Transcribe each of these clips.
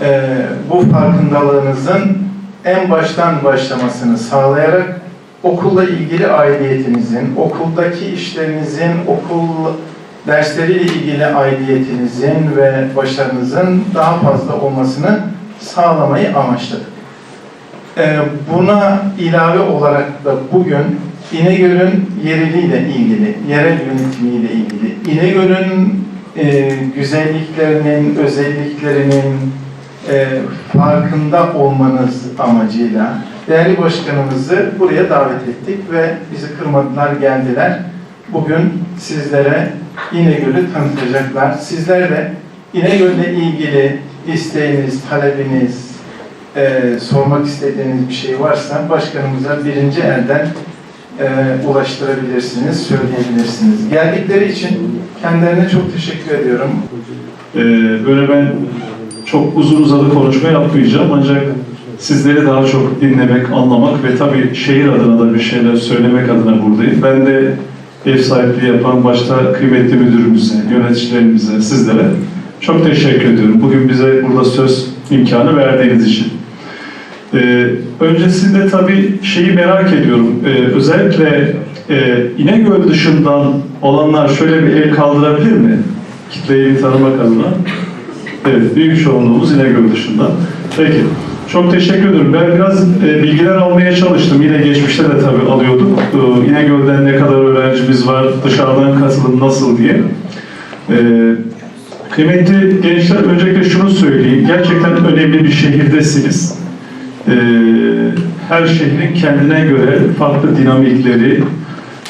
e, bu farkındalığınızın en baştan başlamasını sağlayarak okulla ilgili aidiyetinizin, okuldaki işlerinizin, okul dersleriyle ilgili aidiyetinizin ve başarınızın daha fazla olmasını sağlamayı amaçladık. Ee, Buna ilave olarak da bugün İnegöl'ün yereliyle ilgili, yerel yönetimiyle ilgili, İnegöl'ün e, güzelliklerinin, özelliklerinin e, farkında olmanız amacıyla değerli başkanımızı buraya davet ettik ve bizi kırmadılar, geldiler. Bugün sizlere İnegöl'ü tanıtacaklar. Sizler de İnegöl'le ilgili isteğiniz, talebiniz, e, sormak istediğiniz bir şey varsa başkanımıza birinci elden e, ulaştırabilirsiniz, söyleyebilirsiniz. Geldikleri için kendilerine çok teşekkür ediyorum. Ee, böyle ben çok uzun uzadı konuşma yapmayacağım ancak sizleri daha çok dinlemek, anlamak ve tabii şehir adına da bir şeyler söylemek adına buradayım. Ben de ev sahipliği yapan başta kıymetli müdürümüze, yöneticilerimize, sizlere çok teşekkür ediyorum. Bugün bize burada söz imkanı verdiğiniz için. Ee, öncesinde tabii şeyi merak ediyorum. Ee, özellikle e, İnegöl dışından olanlar şöyle bir el kaldırabilir mi? Kitleyi tanımak adına. Evet, büyük çoğunluğumuz İnegöl dışında. Peki, çok teşekkür ederim. Ben biraz e, bilgiler almaya çalıştım. Yine geçmişte de tabii alıyorduk. E, İnegöl'den ne kadar öğrencimiz var, dışarıdan katılım nasıl diye. E, kıymetli gençler, öncelikle şunu söyleyeyim. Gerçekten önemli bir şehirdesiniz. E, her şehrin kendine göre farklı dinamikleri,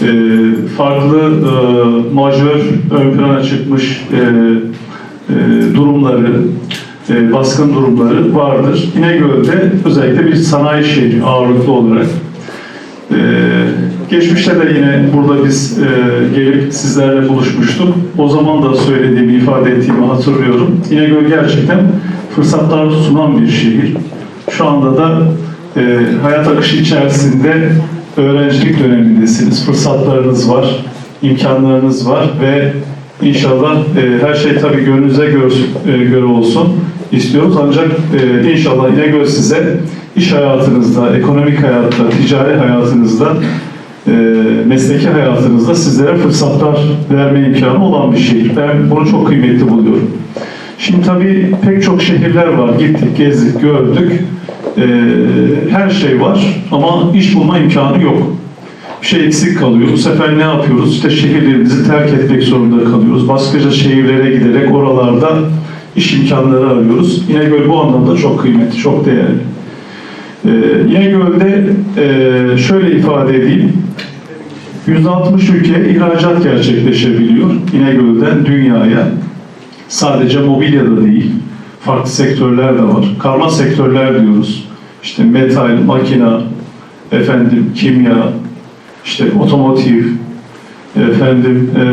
e, farklı e, majör ön plana çıkmış e, durumları, e, baskın durumları vardır. İnegöl'de özellikle bir sanayi şehri ağırlıklı olarak. E, geçmişte de yine burada biz e, gelip sizlerle buluşmuştuk. O zaman da söylediğimi, ifade ettiğimi hatırlıyorum. İnegöl gerçekten fırsatlar sunan bir şehir. Şu anda da e, hayat akışı içerisinde öğrencilik dönemindesiniz. Fırsatlarınız var, imkanlarınız var ve inşallah e, her şey tabii gönlünüze göre, e, göre olsun istiyoruz. Ancak e, inşallah İnegöl size iş hayatınızda, ekonomik hayatta, ticari hayatınızda, e, mesleki hayatınızda sizlere fırsatlar verme imkanı olan bir şehir. Ben bunu çok kıymetli buluyorum. Şimdi tabii pek çok şehirler var. Gittik, gezdik, gördük. Ee, her şey var ama iş bulma imkanı yok. Bir şey eksik kalıyor. Bu sefer ne yapıyoruz? İşte şehirlerimizi terk etmek zorunda kalıyoruz. Başkaca şehirlere giderek oralarda iş imkanları arıyoruz. İnegöl bu anlamda çok kıymetli, çok değerli. Ee, İnegöl'de e, şöyle ifade edeyim. 160 ülkeye ihracat gerçekleşebiliyor İnegöl'den dünyaya. Sadece mobilyada değil, farklı sektörler de var. Karma sektörler diyoruz. İşte metal, makina, efendim kimya, işte otomotiv, efendim e,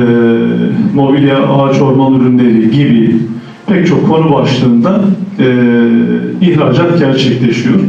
mobilya, ağaç orman ürünleri gibi pek çok konu başlığında e, ihracat gerçekleşiyor.